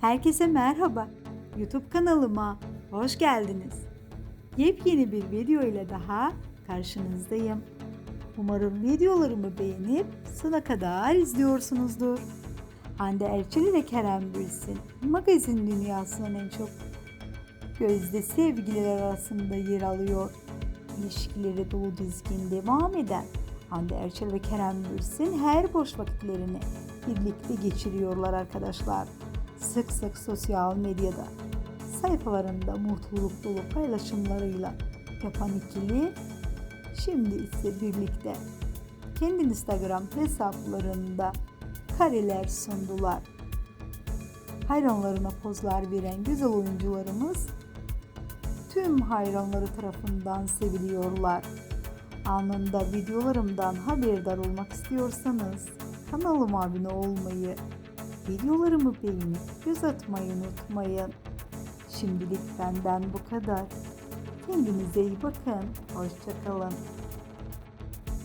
Herkese merhaba. YouTube kanalıma hoş geldiniz. Yepyeni bir video ile daha karşınızdayım. Umarım videolarımı beğenip sona kadar izliyorsunuzdur. Hande Erçel ile Kerem Bülsin magazin dünyasının en çok gözde sevgililer arasında yer alıyor. İlişkileri dolu dizgin devam eden Hande Erçel ve Kerem Bülsin her boş vakitlerini birlikte geçiriyorlar arkadaşlar. Sık sık sosyal medyada sayfalarında mutluluk dolu paylaşımlarıyla yapan ikili şimdi ise birlikte kendi Instagram hesaplarında kareler sundular. Hayranlarına pozlar veren güzel oyuncularımız tüm hayranları tarafından seviliyorlar. Anında videolarımdan haberdar olmak istiyorsanız kanalıma abone olmayı, videolarımı beğenip göz atmayı unutmayın. Şimdilik benden bu kadar. Kendinize iyi bakın. Hoşçakalın.